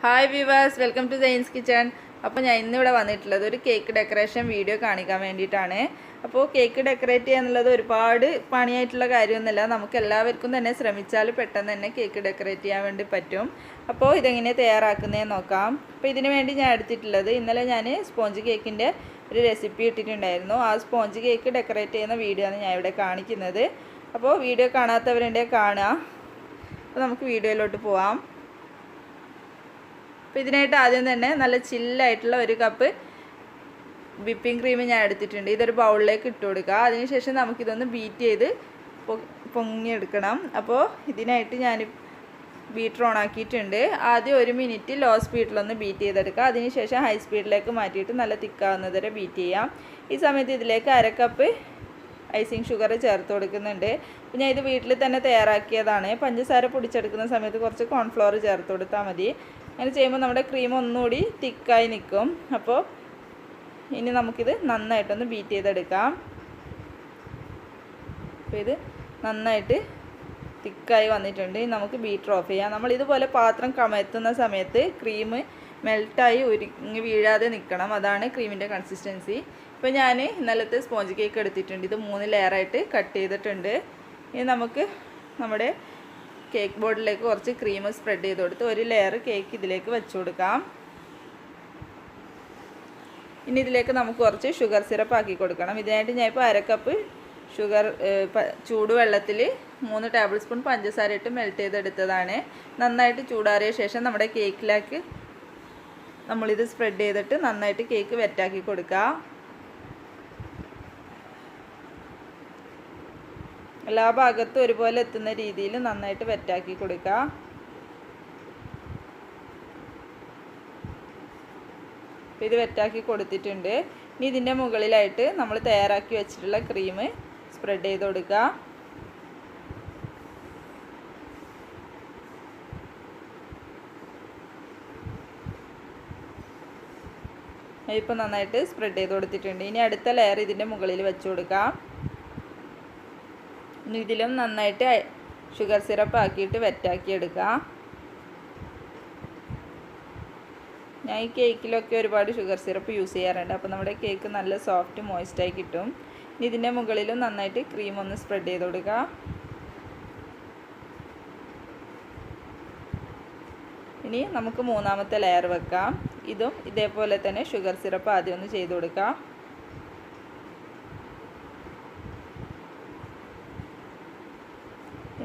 Hi viewers welcome to Jain's kitchen അപ്പോൾ ഞാൻ ഇന്നിവിടെ വന്നിട്ടുള്ളത് ഒരു കേക്ക് ഡെക്കറേഷൻ വീഡിയോ കാണിക്കാൻ വേണ്ടിയിട്ടാണ്. അപ്പോൾ കേക്ക് ഡെക്കറേറ്റ് ചെയ്യുക എന്നുള്ളത് ഒരുപാട് പണിയായിട്ടുള്ള കാര്യമൊന്നുമല്ല. നമുക്ക് എല്ലാവർക്കും തന്നെ ശ്രമിച്ചാൽ പെട്ടെന്ന് തന്നെ കേക്ക് ഡെക്കറേറ്റ് ചെയ്യാൻ വേണ്ടി പറ്റും. അപ്പോൾ ഇതെങ്ങനെ തയ്യാറാക്കുന്നേ നോക്കാം. അപ്പോൾ ഇതിനു വേണ്ടി ഞാൻ എടുത്തിട്ടുള്ളത് ഇന്നലെ ഞാൻ സ്പോഞ്ച് കേക്കിന്റെ ഒരു റെസിപ്പി ഇട്ടിട്ടുണ്ടായിരുന്നു. ആ സ്പോഞ്ച് കേക്ക് ഡെക്കറേറ്റ് ചെയ്യുന്ന വീഡിയോ ആണ് ഞാൻ ഇവിടെ കാണിക്കുന്നത്. അപ്പോൾ വീഡിയോ കാണാത്തവരുണ്ടെങ്കിൽ കാണുക അപ്പോൾ നമുക്ക് വീഡിയോയിലോട്ട് പോവാം. അപ്പോൾ ഇതിനായിട്ട് ആദ്യം തന്നെ നല്ല ചില്ലായിട്ടുള്ള ഒരു കപ്പ് വിപ്പിംഗ് ക്രീം ഞാൻ എടുത്തിട്ടുണ്ട്. ഇതൊരു ബൗളിലേക്ക് ഇട്ട് കൊടുക്കുക. അതിനുശേഷം നമുക്കിതൊന്ന് ബീറ്റ് ചെയ്ത് പൊങ്ങിയെടുക്കണം. അപ്പോൾ ഇതിനായിട്ട് ഞാൻ ബീറ്റർ ഓൺ ആക്കിയിട്ടുണ്ട്. ആദ്യം ഒരു മിനിറ്റ് ലോ സ്പീഡിലൊന്ന് ബീറ്റ് ചെയ്തെടുക്കുക. അതിനുശേഷം ഹൈ സ്പീഡിലേക്ക് മാറ്റിയിട്ട് നല്ല തിക്കാവുന്നത് വരെ ബീറ്റ് ചെയ്യാം. ഈ സമയത്ത് ഇതിലേക്ക് അര കപ്പ് ഐസിങ് ഷുഗർ ചേർത്ത് കൊടുക്കുന്നുണ്ട്. ഞാൻ ഇത് വീട്ടിൽ തന്നെ തയ്യാറാക്കിയതാണ്. പഞ്ചസാര പൊടിച്ചെടുക്കുന്ന സമയത്ത് കുറച്ച് കോൺഫ്ലോർ ചേർത്ത് കൊടുത്താൽ മതി. അങ്ങനെ ചെയ്യുമ്പോൾ നമ്മുടെ ക്രീം ഒന്നുകൂടി തിക്കായി നിൽക്കും. അപ്പോൾ ഇനി നമുക്കിത് നന്നായിട്ടൊന്ന് ബീറ്റ് ചെയ്തെടുക്കാം. അപ്പോൾ ഇത് നന്നായിട്ട് തിക്കായി വന്നിട്ടുണ്ട്. നമുക്ക് ബീറ്റർ ഓഫ് ചെയ്യാം. നമ്മൾ ഇതുപോലെ പാത്രം കമഴ്ത്തുന്ന സമയത്ത് ക്രീം മെൽട്ടായി ഉരുങ്ങി വീഴാതെ നിൽക്കണം. അതാണ് ക്രീമിന്റെ കൺസിസ്റ്റൻസി ഇപ്പോൾ ഞാൻ ഇന്നലത്തെ സ്പോഞ്ച് കേക്ക് എടുത്തിട്ടുണ്ട്. ഇത് മൂന്ന് ലെയറായിട്ട് കട്ട് ചെയ്തിട്ടുണ്ട്. ഇനി നമുക്ക് നമ്മുടെ കേക്ക് ബോർഡിലേക്ക് കുറച്ച് ക്രീം സ്പ്രെഡ് ചെയ്ത് കൊടുത്ത് ഒരു ലെയർ കേക്ക് ഇതിലേക്ക് വെച്ച് കൊടുക്കാം. ഇനി ഇതിലേക്ക് നമുക്ക് കുറച്ച് ഷുഗർ സിറപ്പ് ആക്കി കൊടുക്കണം. ഇതിനായിട്ട് ഞാൻ ഇപ്പോൾ അരക്കപ്പ് കപ്പ് ഷുഗർ ചൂടുവെള്ളത്തിൽ മൂന്ന് ടേബിൾ സ്പൂൺ പഞ്ചസാര ഇട്ട് മെൽറ്റ് ചെയ്തെടുത്തതാണ്. നന്നായിട്ട് ചൂടാറിയ ശേഷം നമ്മുടെ കേക്കിലേക്ക് നമ്മളിത് സ്പ്രെഡ് ചെയ്തിട്ട് നന്നായിട്ട് കേക്ക് വെറ്റാക്കി കൊടുക്കുക എല്ലാ ഭാഗത്തും ഒരുപോലെ എത്തുന്ന രീതിയിൽ നന്നായിട്ട് വെറ്റാക്കി കൊടുക്കുക ഇത് വെറ്റാക്കി കൊടുത്തിട്ടുണ്ട്. ഇനി ഇതിന്റെ മുകളിലായിട്ട് നമ്മൾ തയ്യാറാക്കി വെച്ചിട്ടുള്ള ക്രീം സ്പ്രെഡ് ചെയ്ത് കൊടുക്കുക ഇപ്പോൾ നന്നായിട്ട് സ്പ്രെഡ് ചെയ്ത് കൊടുത്തിട്ടുണ്ട്. ഇനി അടുത്ത ലെയർ ഇതിന്റെ മുകളിൽ വെച്ച് കൊടുക്കാം. ഇതിലും നന്നായിട്ട് ഷുഗർ സിറപ്പ് ആക്കിയിട്ട് വെറ്റാക്കി എടുക്കുക ഞാൻ ഈ കേക്കിലൊക്കെ ഒരുപാട് ഷുഗർ സിറപ്പ് യൂസ് ചെയ്യാറുണ്ട്. അപ്പോൾ നമ്മുടെ കേക്ക് നല്ല സോഫ്റ്റ് മോയിസ്റ്റായി കിട്ടും. ഇനി ഇതിന്റെ മുകളിലും നന്നായിട്ട് ക്രീം ഒന്ന് സ്പ്രെഡ് ചെയ്ത് കൊടുക്കുക ഇനി നമുക്ക് മൂന്നാമത്തെ ലെയർ വെക്കാം. ഇതും ഇതേപോലെ തന്നെ ഷുഗർ സിറപ്പ് ആദ്യം ഒന്ന് ചെയ്ത് കൊടുക്കാം.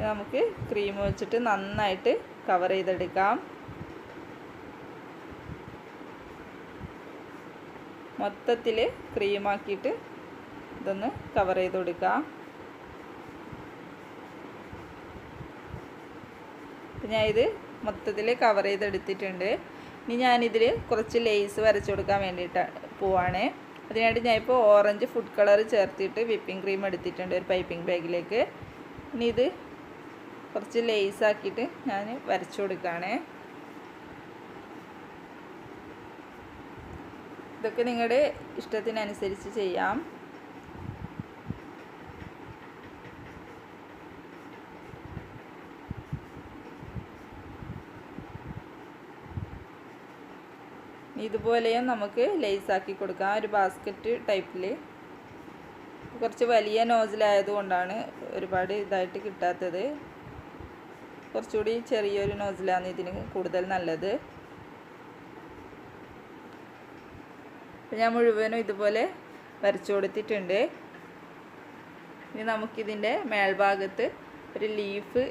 നമുക്ക് ക്രീം വെച്ചിട്ട് നന്നായിട്ട് കവർ ചെയ്തെടുക്കാം. മൊത്തത്തിൽ ക്രീമാക്കിയിട്ട് ഇതൊന്ന് കവർ ചെയ്ത് കൊടുക്കാം. ഞാൻ ഇത് മൊത്തത്തിൽ കവർ ചെയ്തെടുത്തിട്ടുണ്ട്. ഇനി ഞാനിതിൽ കുറച്ച് ലേസ് വരച്ച് കൊടുക്കാൻ വേണ്ടിയിട്ട് പോവാണ്. അതിനായിട്ട് ഞാൻ ഇപ്പോൾ ഓറഞ്ച് ഫുഡ് കളർ ചേർത്തിട്ട് വിപ്പിംഗ് ക്രീം എടുത്തിട്ടുണ്ട് ഒരു പൈപ്പിംഗ് ബാഗിലേക്ക് ഇനി ഇത് കുറച്ച് ലേസ് ആക്കിയിട്ട് ഞാൻ വരച്ചു കൊടുക്കുകയാണേ. ഇതൊക്കെ നിങ്ങളുടെ ഇഷ്ടത്തിനനുസരിച്ച് ചെയ്യാം. ഇതുപോലെയും നമുക്ക് ലേസ് ആക്കി കൊടുക്കാം ഒരു ബാസ്ക്കറ്റ് ടൈപ്പിൽ കുറച്ച് വലിയ നോസിലായത് കൊണ്ടാണ് ഒരുപാട് ഇതായിട്ട് കിട്ടാത്തത്. കുറച്ചുകൂടി ചെറിയൊരു നോസിലാണ് ഇതിന് കൂടുതൽ നല്ലത്. ഞാൻ മുഴുവനും ഇതുപോലെ വരച്ചു കൊടുത്തിട്ടുണ്ട്. ഇനി നമുക്കിതിന്റെ മേൽഭാഗത്ത് ഒരു ലീഫ്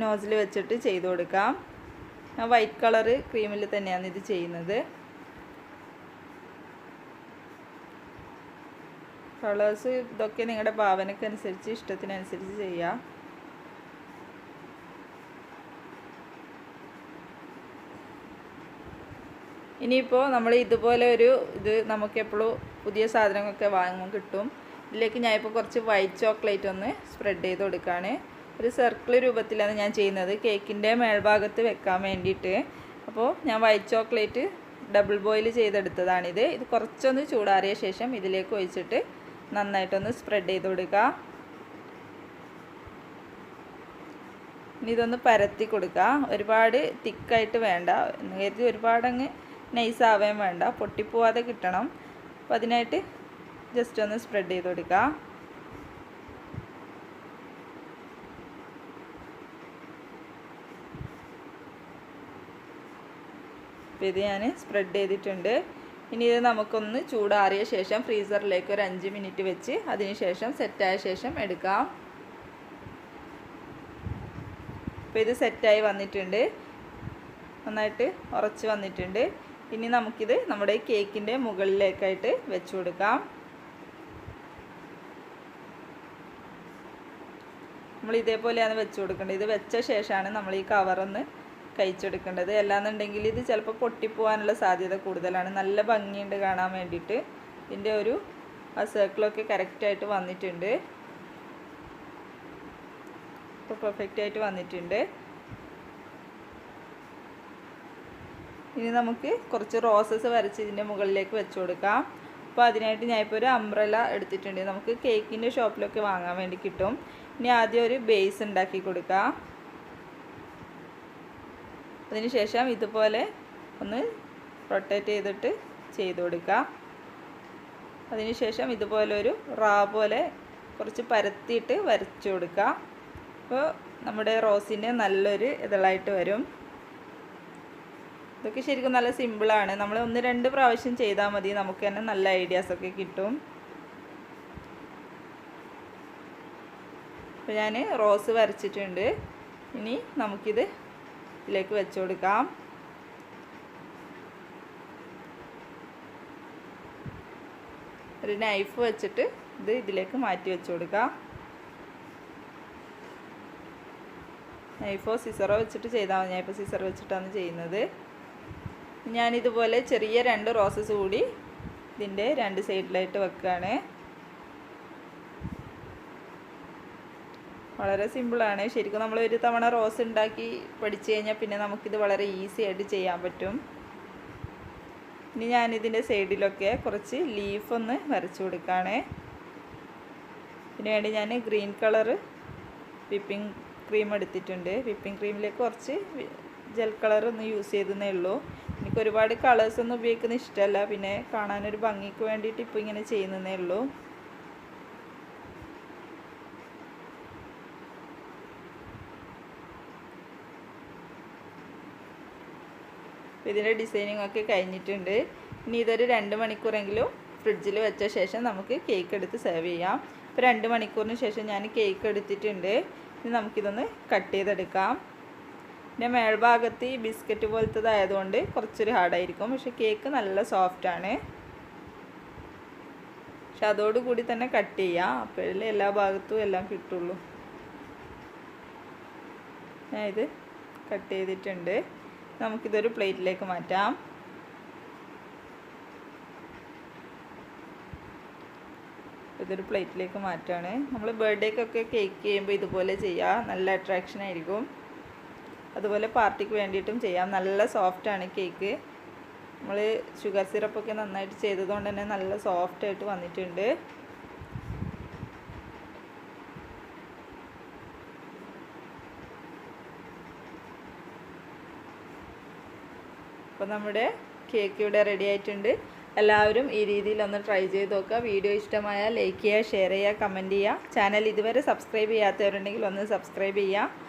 നോസിൽ വെച്ചിട്ട് ചെയ്തു കൊടുക്കാം. ഞാൻ വൈറ്റ് കളറ് ക്രീമിൽ തന്നെയാണ് ഇത് ചെയ്യുന്നത്. കളേഴ്സ് ഇതൊക്കെ നിങ്ങളുടെ ഭാവനക്കനുസരിച്ച് ഇഷ്ടത്തിനനുസരിച്ച് ചെയ്യാം. ഇനിയിപ്പോൾ നമ്മൾ ഇതുപോലെ ഒരു ഇത് നമുക്ക് എപ്പോഴും പുതിയ സാധനങ്ങളൊക്കെ വാങ്ങുമ്പോൾ കിട്ടും. ഇതിലേക്ക് ഞാൻ ഇപ്പോൾ കുറച്ച് വൈറ്റ് ചോക്ലേറ്റ് ഒന്ന് സ്പ്രെഡ് ചെയ്ത് കൊടുക്കുകയാണ് ഒരു സർക്കിൾ രൂപത്തിലാണ് ഞാൻ ചെയ്യുന്നത്. കേക്കിന്റെ മേൽഭാഗത്ത് വെക്കാൻ വേണ്ടിയിട്ട്. അപ്പോൾ ഞാൻ വൈറ്റ് ചോക്ലേറ്റ് ഡബിൾ ബോയിൽ ചെയ്തെടുത്തതാണിത്. ഇത് കുറച്ചൊന്ന് ചൂടാറിയ ശേഷം ഇതിലേക്ക് ഒഴിച്ചിട്ട് നന്നായിട്ടൊന്ന് സ്പ്രെഡ് ചെയ്ത് കൊടുക്കുക ഇനി ഇതൊന്ന് പരത്തി കൊടുക്കുക ഒരുപാട് തിക്കായിട്ട് വേണ്ട. എന്ന് കരുതി ഒരുപാട് അങ്ങ് നൈസ് ആവാൻ വേണ്ട. പൊട്ടിപ്പോവാതെ കിട്ടണം. അപ്പോൾ അതിനായിട്ട് ജസ്റ്റ് ഒന്ന് സ്പ്രെഡ് ചെയ്ത് കൊടുക്കുക അപ്പോൾ ഇത് ഞാൻ സ്പ്രെഡ് ചെയ്തിട്ടുണ്ട്. ഇനി ഇത് നമുക്കൊന്ന് ചൂടാറിയ ശേഷം ഫ്രീസറിലേക്ക് ഒരു അഞ്ച് മിനിറ്റ് വെച്ച് അതിന് ശേഷം സെറ്റായ ശേഷം എടുക്കാം. അപ്പോൾ ഇത് സെറ്റായി വന്നിട്ടുണ്ട്. നന്നായിട്ട് ഉറച്ച് വന്നിട്ടുണ്ട്. ഇനി നമുക്കിത് നമ്മുടെ കേക്കിന്റെ മുകളിലേക്കായിട്ട് വെച്ചു കൊടുക്കാം. നമ്മൾ ഇതേപോലെയാണ് വെച്ച് കൊടുക്കേണ്ടത്. ഇത് വെച്ച ശേഷമാണ് നമ്മൾ ഈ കവറൊന്ന് കഴിച്ചെടുക്കേണ്ടത്. അല്ലാന്നുണ്ടെങ്കിൽ ഇത് ചിലപ്പോൾ പൊട്ടിപ്പോവാനുള്ള സാധ്യത കൂടുതലാണ്. നല്ല ഭംഗിയുണ്ട് കാണാൻ വേണ്ടിയിട്ട്. ഇതിന്റെ ഒരു ആ സർക്കിളൊക്കെ കറക്റ്റായിട്ട് വന്നിട്ടുണ്ട്. ഇപ്പോൾ പെർഫെക്റ്റായിട്ട് വന്നിട്ടുണ്ട്. ഇനി നമുക്ക് കുറച്ച് റോസസ് വരച്ച് ഇതിന്റെ മുകളിലേക്ക് വെച്ച് കൊടുക്കാം. അപ്പോൾ അതിനായിട്ട് ഞാൻ ഇപ്പോൾ ഒരു അംബ്രല എടുത്തിട്ടുണ്ട്. നമുക്ക് കേക്കിന്റെ ഷോപ്പിലൊക്കെ വാങ്ങാൻ വേണ്ടി കിട്ടും. ഇനി ആദ്യം ഒരു ബേസ് ഉണ്ടാക്കി കൊടുക്കാം. അതിനുശേഷം ഇതുപോലെ ഒന്ന് റൊട്ടേറ്റ് ചെയ്തിട്ട് ചെയ്ത് കൊടുക്കുക അതിനുശേഷം ഇതുപോലെ ഒരു റാ പോലെ കുറച്ച് പരത്തിയിട്ട് വരച്ചു കൊടുക്കുക അപ്പോൾ നമ്മുടെ റോസിന്റെ നല്ലൊരു ഇതളായിട്ട് വരും. ഇതൊക്കെ ശരിക്കും നല്ല സിമ്പിളാണ് നമ്മൾ ഒന്ന് രണ്ട് പ്രാവശ്യം ചെയ്താൽ മതി. നമുക്ക് തന്നെ നല്ല ഐഡിയാസൊക്കെ കിട്ടും. അപ്പോൾ ഞാൻ റോസ് വരച്ചിട്ടുണ്ട്. ഇനി നമുക്കിത് ഇതിലേക്ക് വെച്ച് കൊടുക്കാം. ഒരു നൈഫ് വെച്ചിട്ട് ഇത് ഇതിലേക്ക് മാറ്റി വെച്ച് കൊടുക്കാം. നൈഫോ സിസറോ വെച്ചിട്ട് ചെയ്താൽ മതി. ഞാൻ ഇപ്പോൾ സിസർ വെച്ചിട്ടാണ് ചെയ്യുന്നത്. ഞാനിതുപോലെ ചെറിയ രണ്ട് റോസസ് കൂടി ഇതിന്റെ രണ്ട് സൈഡിലായിട്ട് വെക്കുകയാണ്. വളരെ സിമ്പിളാണ് ശരിക്കും നമ്മൾ ഒരു തവണ റോസ് ഉണ്ടാക്കി പഠിച്ചു കഴിഞ്ഞാൽ പിന്നെ നമുക്കിത് വളരെ ഈസി ആയിട്ട് ചെയ്യാൻ പറ്റും. ഇനി ഞാനിതിന്റെ സൈഡിലൊക്കെ കുറച്ച് ലീഫ് ഒന്ന് വരച്ചു കൊടുക്കുകയാണ്. ഇതിന് വേണ്ടി ഞാൻ ഗ്രീൻ കളറ് വിപ്പിംഗ് ക്രീം എടുത്തിട്ടുണ്ട്. വിപ്പിംഗ് ക്രീമിലേക്ക് കുറച്ച് ജെൽ കളർ ഒന്ന് യൂസ് ചെയ്തതേ ഉള്ളൂ. എനിക്ക് ഒരുപാട് കളേഴ്സ് ഒന്നും ഉപയോഗിക്കുന്ന ഇഷ്ടമല്ല പിന്നെ കാണാനൊരു ഭംഗിക്ക് വേണ്ടിയിട്ട് ഇപ്പോൾ ഇങ്ങനെ ചെയ്യുന്നതേ ഉള്ളൂ. ഇതിന്റെ ഡിസൈനിങ് ഒക്കെ കഴിഞ്ഞിട്ടുണ്ട്. ഇനി ഇതൊരു രണ്ട് മണിക്കൂറെങ്കിലും ഫ്രിഡ്ജിൽ വെച്ച ശേഷം നമുക്ക് കേക്ക് എടുത്ത് സെർവ് ചെയ്യാം. ഇപ്പോൾ രണ്ട് മണിക്കൂറിന് ശേഷം ഞാൻ കേക്ക് എടുത്തിട്ടുണ്ട്. ഇനി നമുക്കിതൊന്ന് കട്ട് ചെയ്തെടുക്കാം. പിന്നെ മേൾഭാഗത്ത് ഈ ബിസ്ക്കറ്റ് പോലത്തതായതുകൊണ്ട് കുറച്ചൊരു ഹാർഡായിരിക്കും. പക്ഷെ കേക്ക് നല്ല സോഫ്റ്റാണ്. പക്ഷെ അതോടുകൂടി തന്നെ കട്ട് ചെയ്യാം. അപ്പോഴല്ലേ എല്ലാ ഭാഗത്തും എല്ലാം കിട്ടുള്ളൂ. ഞാൻ ഇത് കട്ട് ചെയ്തിട്ടുണ്ട്. നമുക്കിതൊരു പ്ലേറ്റിലേക്ക് മാറ്റാം. ഇതൊരു പ്ലേറ്റിലേക്ക് മാറ്റാണ്. നമ്മൾ ബർത്ത്ഡേക്കൊക്കെ കേക്ക് ചെയ്യുമ്പോൾ ഇതുപോലെ ചെയ്യുക നല്ല അട്രാക്ഷൻ ആയിരിക്കും. അതുപോലെ പാർട്ടിക്ക് വേണ്ടിയിട്ടും ചെയ്യാം. നല്ല സോഫ്റ്റാണ് കേക്ക് നമ്മൾ ഷുഗർ സിറപ്പൊക്കെ നന്നായിട്ട് ചെയ്തതുകൊണ്ട് തന്നെ നല്ല സോഫ്റ്റായിട്ട് വന്നിട്ടുണ്ട്. അപ്പോൾ നമ്മുടെ കേക്ക് ഇവിടെ റെഡി ആയിട്ടുണ്ട്. എല്ലാവരും ഈ രീതിയിൽ ഒന്ന് ട്രൈ ചെയ്ത് നോക്കുക. വീഡിയോ ഇഷ്ടമായാൽ ലൈക്ക് ചെയ്യുക ഷെയർ ചെയ്യുക കമന്റ് ചെയ്യുക. ചാനൽ ഇതുവരെ സബ്സ്ക്രൈബ് ചെയ്യാത്തവരുണ്ടെങ്കിൽ ഒന്ന് സബ്സ്ക്രൈബ് ചെയ്യുക.